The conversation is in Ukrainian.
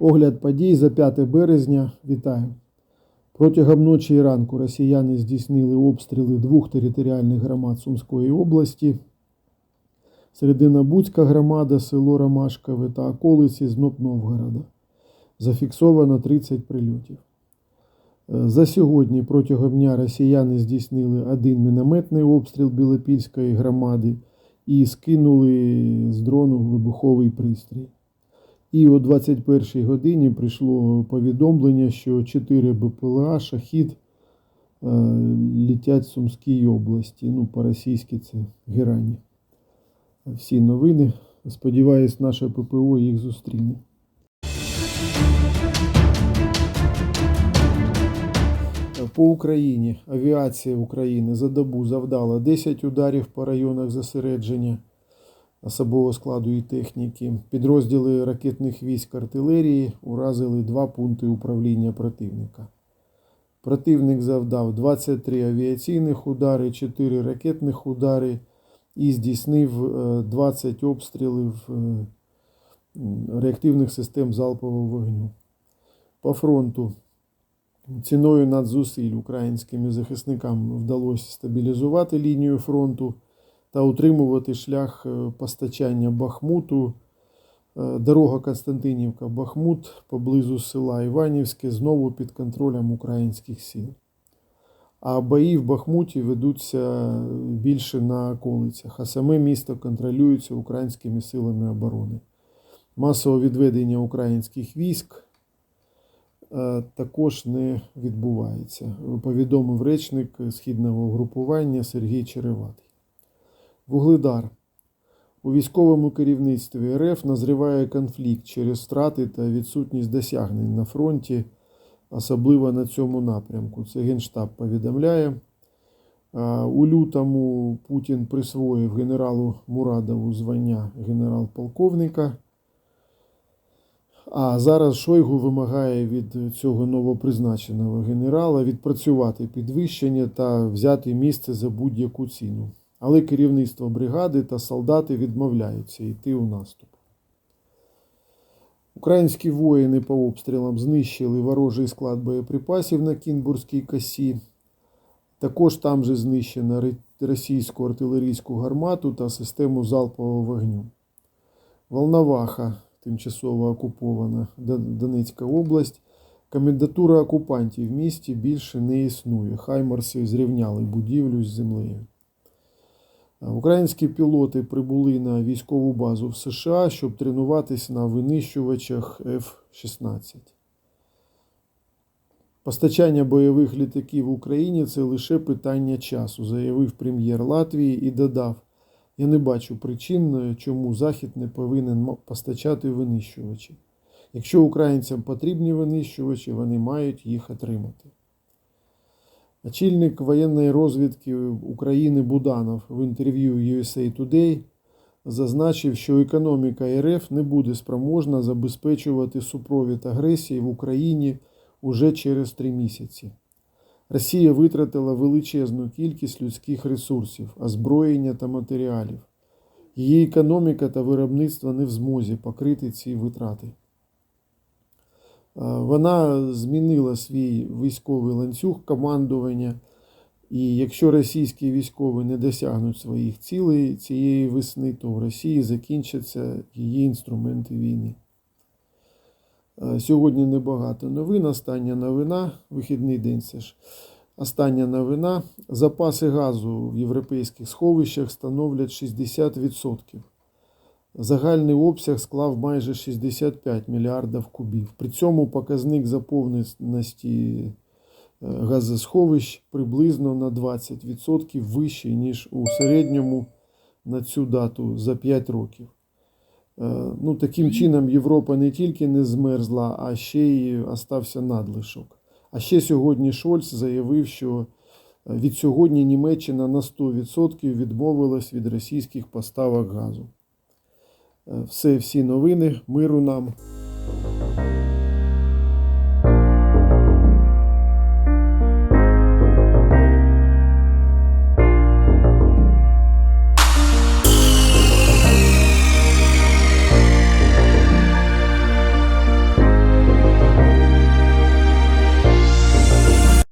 Огляд подій за 5 березня. Вітаю. Протягом ночі і ранку росіяни здійснили обстріли двох територіальних громад Сумської області. Серединобудська громада, село Ромашкове та околиці Зноб-Новгорода. Зафіксовано 30 прильотів. Е, За сьогодні протягом дня росіяни здійснили один мінометний обстріл Білопільської громади і скинули з дрону вибуховий пристрій. І о 21 годині прийшло повідомлення, що 4 БПЛА шахід е, літять в Сумській області. Ну, по-російськи це Герані. Всі новини. Сподіваюсь, наше ППО їх зустріне. По Україні авіація України за добу завдала 10 ударів по районах зосередження особового складу і техніки. Підрозділи ракетних військ артилерії уразили два пункти управління противника. Противник завдав 23 авіаційних удари, 4 ракетних удари і здійснив е, 20 обстрілів е, реактивних систем залпового вогню. По фронту ціною надзусиль українськими захисникам вдалося стабілізувати лінію фронту та утримувати шлях е, постачання Бахмуту. Е, Дорога Константинівка-Бахмут поблизу села Іванівське знову під контролем українських сил. А бої в Бахмуті ведуться більше на околицях, а саме місто контролюється українськими силами оборони. Масове відведення українських військ е, також не відбувається, повідомив речник східного угрупування Сергій Череватий. Вугледар. У військовому керівництві РФ назріває конфлікт через втрати та відсутність досягнень на фронті, особливо на цьому напрямку. Це Генштаб повідомляє. У лютому Путін присвоїв генералу Мурадову звання генерал-полковника. А зараз Шойгу вимагає від цього новопризначеного генерала відпрацювати підвищення та взяти місце за будь-яку ціну. Але керівництво бригади та солдати відмовляються йти у наступ. Українські воїни по обстрілам знищили ворожий склад боєприпасів на Кінбурзькій косі. Також там же знищено російську артилерійську гармату та систему залпового вогню. Волноваха, тимчасово окупована Донецька область. Комендатура окупантів в місті більше не існує. Хаймарси зрівняли будівлю з землею. Українські пілоти прибули на військову базу в США, щоб тренуватись на винищувачах F-16. Постачання бойових літаків в Україні це лише питання часу, заявив прем'єр Латвії і додав: Я не бачу причин, чому Захід не повинен постачати винищувачі. Якщо українцям потрібні винищувачі, вони мають їх отримати. Очільник воєнної розвідки України Буданов в інтерв'ю USA Today зазначив, що економіка РФ не буде спроможна забезпечувати супровід агресії в Україні уже через три місяці. Росія витратила величезну кількість людських ресурсів, озброєння та матеріалів. Її економіка та виробництво не в змозі покрити ці витрати. Е, Вона змінила свій військовий ланцюг командування, і якщо російські військові не досягнуть своїх цілей цієї весни, то в Росії закінчаться її інструменти війни. Е, Сьогодні небагато новин. Остання новина, вихідний день це ж. Остання новина. Запаси газу в європейських сховищах становлять 60%. Загальний обсяг склав майже 65 мільярдів кубів. При цьому показник заповненості е, газосховищ приблизно на 20% вищий, ніж у середньому на цю дату за 5 років. Е, Ну, таким чином, Європа не тільки не змерзла, а ще й остався надлишок. А ще сьогодні Шольц заявив, що е, від сьогодні Німеччина на 100% відмовилась від російських поставок газу. Е, Все, всі новини. Миру нам.